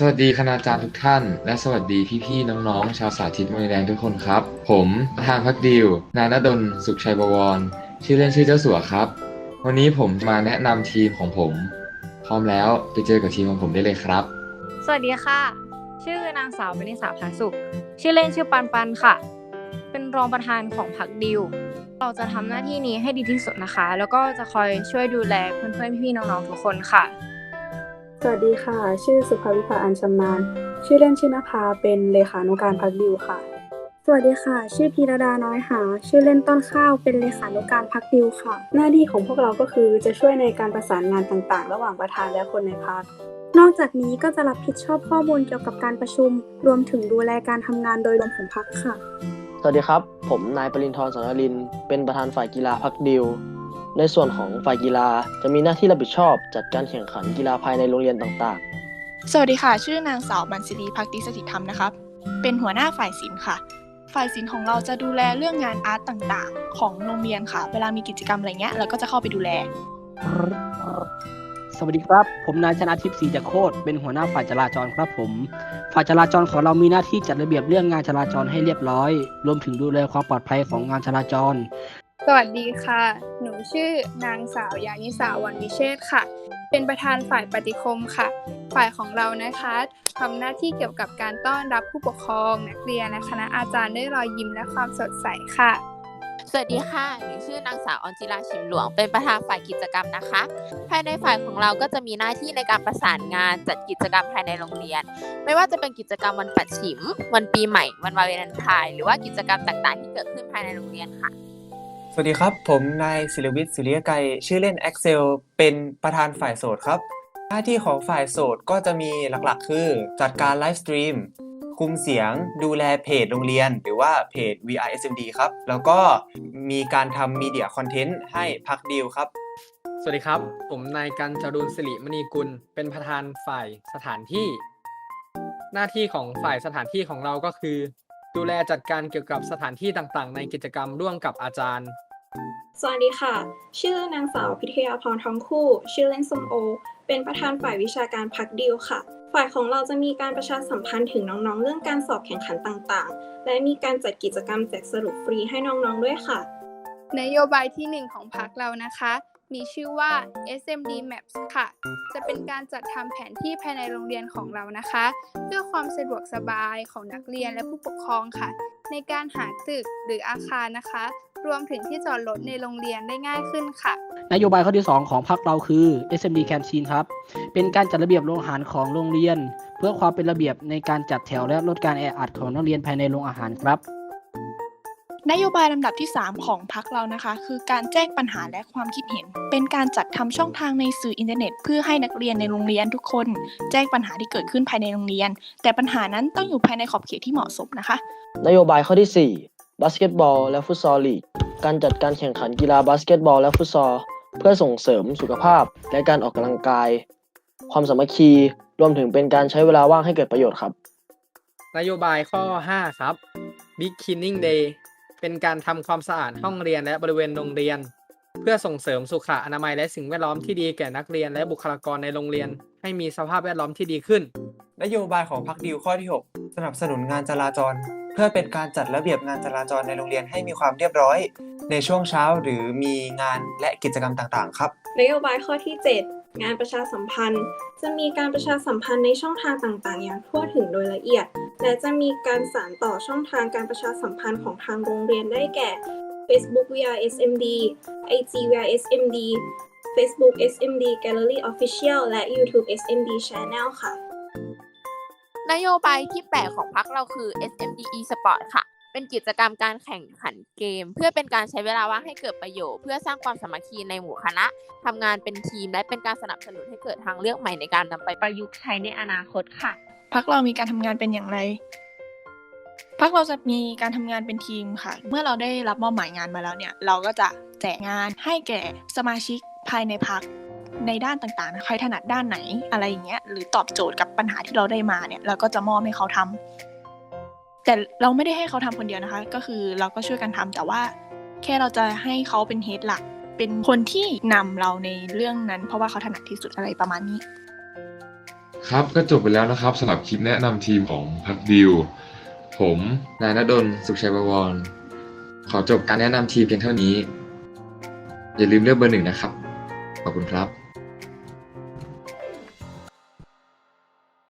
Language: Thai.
สวัสดีคณาจารย์ทุกท่าน และสวัสดีพี่ๆน้องๆ ชาวสาธิตมวยแดงทุกคนครับ ผมประธานพักดิว นายณดลสุขชัยบวร ชื่อเล่นชื่อเจ้าสัวครับ วันนี้ผมมาแนะนำทีมของผม พร้อมแล้วไปเจอกับทีมของผมได้เลยครับ สวัสดีค่ะ ชื่อนางสาวเบนิสาพาสุข ชื่อเล่นชื่อปันปันค่ะ เป็นรองประธานของพักดิว เราจะทำหน้าที่นี้ให้ดีที่สุดนะคะ แล้วก็จะคอยช่วยดูแลเพื่อนๆพี่ๆน้องๆทุกคนค่ะ สวัสดีค่ะ ชื่อสุภวิภาอัญชำนาญชื่อเล่นชื่อนภาเป็นเลขานุการพักดิวค่ะ สวัสดีค่ะ ชื่อพีรดาน้อยหา ชื่อเล่นต้นข้าวเป็นเลขานุการพักดิวค่ะ หน้าที่ของพวกเราก็คือจะช่วยในการประสานงานต่างๆ ระหว่างประธานและคนในพักนอกจากนี้ก็จะรับผิดชอบข้อมูลเกี่ยวกับการประชุม รวมถึงดูแลการทำงานโดยรวมของพักค่ะ สวัสดีครับ ผมนายปรินทร์สนริน เป็นประธานฝ่ายกีฬาพักดิว ในส่วนของฝ่ายกีฬาจะมีหน้าที่รับผิดชอบ จัดการแข่งขันกีฬาภายในโรงเรียนต่างสวัสดีค่ะ ชื่อนางสาวบันศิรีพักดีสถิตธรรมนะครับ เป็นหัวหน้าฝ่ายศิลป์ค่ะ ฝ่ายศิลป์ของเราจะดูแลเรื่องงานอาร์ตต่างๆ ของโรงเรียนค่ะ เวลามีกิจกรรมอะไรเงี้ยเราก็จะเข้าไปดูแล สวัสดีครับ ผมนายชนะทิพย์ศรีจักรโคตรเป็นหัวหน้าฝ่ายจราจรครับผม ฝ่ายจราจรของเรามีหน้าที่จัดระเบียบเรื่องงานจราจรให้เรียบร้อย รวมถึงดูแลความปลอดภัยของงานจราจร สวัสดีค่ะ หนูชื่อนางสาวยานิสาวันวิเชษค่ะ เป็นประธานฝ่ายปฏิคมค่ะ ฝ่ายของเรานะคะทำหน้าที่เกี่ยวกับการต้อนรับผู้ปกครองนักเรียนและคณะอาจารย์ด้วยรอยยิ้มและความสดใสค่ะ สวัสดีค่ะ หนูชื่อนางสาวออนจิราชิมหลวง เป็นประธานฝ่ายกิจกรรมนะคะ ภายในฝ่ายของเราก็จะมีหน้าที่ในการประสานงานจัดกิจกรรมภายในโรงเรียน ไม่ว่าจะเป็นกิจกรรมวันปัดฉิม วันปีใหม่ วันวาเลนไทน์ หรือว่ากิจกรรมต่างๆ ที่เกิดขึ้นภายในโรงเรียนค่ะ วัสดีครับ ผมนายศิลวิทย์สุริยไกรชื่อเล่น Excel เป็นประธานฝ่ายโสดครับ หน้าที่ของฝ่ายโสดก็จะมีหลักๆ คือ จัดการไลฟ์สตรีมคุมเสียงดูแลเพจโรงเรียน หรือว่าเพจ VRSMD ครับ แล้วก็มีการทำมีเดียคอนเทนต์ให้พักดีลครับ สวัสดีครับ ผมนายกันจรุนสิริมณีกุล เป็นประธานฝ่ายสถานที่ หน้าที่ของฝ่ายสถานที่ของเราก็คือ ดูแลจัดการเกี่ยวกับสถานที่ต่างๆ ในกิจกรรมร่วมกับอาจารย์ สวัสดีค่ะ ชื่อนางสาวพิทยาพรทองคู่ ชื่อเล่นสมโอ เป็นประธานฝ่ายวิชาการพักดิวค่ะ ฝ่ายของเราจะมีการประชาสัมพันธ์ถึงน้องๆ เรื่องการสอบแข่งขันต่างๆ และมีการจัดกิจกรรมแจกสรุปฟรีให้น้องๆด้วยค่ะ นโยบายที่หนึ่งของพักเรานะคะ มีชื่อว่า SMD Maps ค่ะ จะเป็นการจัดทำแผนที่ภายในโรงเรียนของเรานะคะ เพื่อความสะดวกสบายของนักเรียนและผู้ปกครองค่ะ ในการหาตึกหรืออาคารนะคะ รวมถึงที่จอดรถในโรงเรียนได้ง่ายขึ้นค่ะ นโยบายข้อที่ 2 ของพรรคเราคือ SMD Canteen ครับ เป็นการจัดระเบียบโรงอาหารของโรงเรียน เพื่อความเป็นระเบียบในการจัดแถวและลดการแออัดของนักเรียนภายในโรงอาหารครับ นโยบายลำดับที่ 3 ของพักเรานะคะ คือการแจ้งปัญหาและความคิดเห็น เป็นการจัดทำช่องทางในสื่ออินเทอร์เน็ต เพื่อให้นักเรียนในโรงเรียนทุกคน แจ้งปัญหาที่เกิดขึ้นภายในโรงเรียน แต่ปัญหานั้นต้องอยู่ภายในขอบเขตที่เหมาะสมนะคะๆนโยบายข้อที่ 4 บาสเกตบอล และฟุตซอลลีกการจัดการแข่งขันกีฬาบาสเกตบอลและฟุตซอลเพื่อส่งเสริมสุขภาพ และการออกกำลังกาย ความสามัคคีรวมถึงเป็นการใช้เวลาว่างให้เกิดประโยชน์ครับ นโยบายข้อ 5 ครับ Big Cleaning Day เป็นการทำความสะอาดห้องเรียนและบริเวณโรงเรียน เพื่อส่งเสริมสุขอนามัยและสิ่งแวดล้อมที่ดีแก่นักเรียนและบุคลากรในโรงเรียน ให้มีสภาพแวดล้อมที่ดีขึ้น นโยบายของพักดีลข้อที่ 6 สนับสนุนงานจราจร เพื่อเป็นการจัดระเบียบงานจราจรในโรงเรียนให้มีความเรียบร้อย ในช่วงเช้าหรือมีงานและกิจกรรมต่างๆ ครับ นโยบายข้อที่ 7 งานประชาสัมพันธ์ จะมีการประชาสัมพันธ์ในช่องทางต่างๆ อย่างทั่วถึงโดยละเอียด และจะมีการสานต่อช่องทางการประชาสัมพันธ์ของทางโรงเรียนได้แก่ Facebook VRSMD IG VRSMD Facebook SMD Gallery Official และ YouTube SMD Channel ค่ะ นโยบายที่8ของพักเราคือ SMD eSport ค่ะ เป็นกิจกรรมการแข่งขันเกม เพื่อเป็นการใช้เวลาว่างให้เกิดประโยชน์เพื่อสร้างความสามัคคีในหมู่คณะทำงานเป็นทีม และเป็นการสนับสนุนให้เกิดทางเลือกใหม่ในการนำไปประยุกต์ใช้ในอนาคตค่ะพักเรามีการทำงานเป็นอย่างไรพักเราจะมีการทำงานเป็นทีมค่ะ เมื่อเราได้รับมอบหมายงานมาแล้วเนี่ย เราก็จะแจกงานให้แก่สมาชิกภายในพักในด้านต่างๆ ใครถนัดด้านไหนอะไรอย่างเงี้ย หรือตอบโจทย์กับปัญหาที่เราได้มาเนี่ย เราก็จะมอบให้เขาทำ แต่เราไม่ได้ให้เขาทำคนเดียวนะคะ ก็คือเราก็ช่วยกันทำแต่ว่าแค่เราจะให้เขาเป็นเฮดหลัก เป็นคนที่นำเราในเรื่องนั้น เพราะว่าเขาถนัดที่สุดอะไรประมาณนี้ ครับก็จบไปแล้วนะครับสำหรับคลิปแนะนำทีมของพักดิวผมนายณดลสุขชัยบวร ขอจบการแนะนำทีมเพียงเท่านี้ อย่าลืมเลือกเบอร์หนึ่งนะครับ ขอบคุณครับ